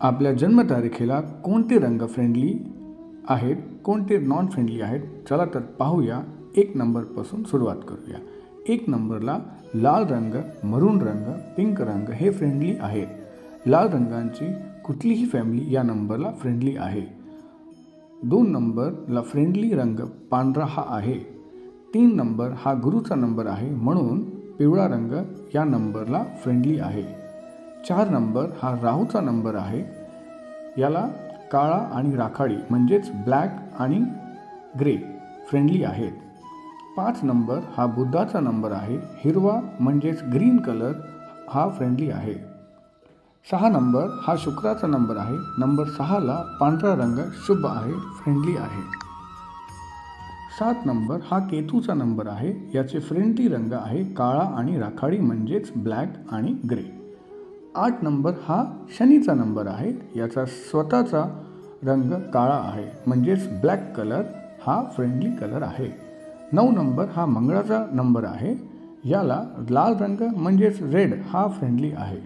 आपल्या जन्मतारखेला कोणते रंग फ्रेंडली आहेत कोणते नॉन फ्रेंडली आहेत चला तर पाहूया. एक नंबरपासून सुरुवात करूया. एक नंबरला लाल रंग मरून रंग पिंक रंग हे फ्रेंडली आहेत लाल रंगांची कुठलीही फॅमिली या नंबरला फ्रेंडली आहे. दोन नंबरला फ्रेंडली रंग पांढरा हा आहे. तीन नंबर हा गुरुचा नंबर आहे म्हणून पिवळा रंग या नंबरला फ्रेंडली आहे. चार नंबर हा राहूचा नंबर आहे. याला काळा आणि राखाडी म्हणजेच ब्लॅक आणि ग्रे फ्रेंडली आहेत. पाच नंबर हा बुद्धाचा नंबर आहे. हिरवा म्हणजेच ग्रीन कलर हा फ्रेंडली आहे. सहा नंबर हा शुक्राचा नंबर आहे. नंबर सहाला पांढरा रंग शुभ आहे फ्रेंडली आहे. सात नंबर हा केतूचा नंबर आहे. याचे फ्रेंडली रंग आहे. काळा आणि राखाडी म्हणजेच ब्लॅक आणि ग्रे. आठ नंबर हा शनीचा नंबर आहे. याचा स्वतःचा रंग काळा आहे. म्हणजेच ब्लॅक कलर हा फ्रेंडली कलर आहे. नऊ नंबर हा मंगळाचा नंबर आहे. याला लाल रंग म्हणजेच रेड हा फ्रेंडली आहे.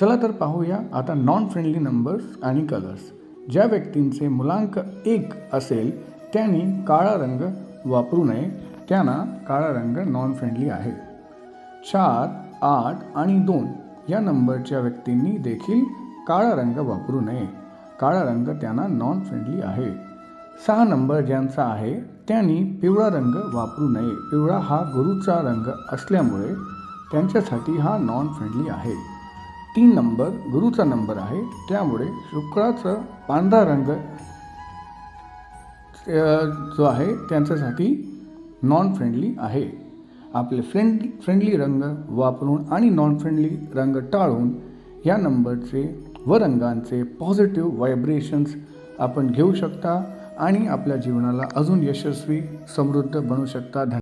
चला तर पाहूया आता नॉन फ्रेंडली नंबर्स आणि कलर्स ज्या व्यक्तींचे मुलांक एक असेल त्यांनी काळा रंग वापरू नये. त्यांना काळा रंग नॉन फ्रेंडली आहे. चार आठ आणि दोन. या नंबरच्या व्यक्तींनी देखील काळा रंग वापरू नये. काळा रंग त्यांना नॉन फ्रेंडली आहे. सहा नंबर ज्यांचा आहे त्यांनी पिवळा रंग वापरू नये. पिवळा हा गुरुचा रंग असल्यामुळे त्यांच्यासाठी हा नॉन फ्रेंडली आहे. तीन नंबर गुरुचा नंबर आहे. त्यामुळे शुक्राचं पांढरा रंग जो आहे त्यांच्यासाठी नॉन फ्रेंडली आहे. आपले फ्रेंड फ्रेंडली रंग वापरून आणि नॉन फ्रेंडली रंग टाळून या नंबरचे व रंगांचे पॉझिटिव्ह व्हायब्रेशन्स आपण घेऊ शकता आणि आपल्या जीवनाला अजून यशस्वी समृद्ध बनवू शकता. धन्यवाद.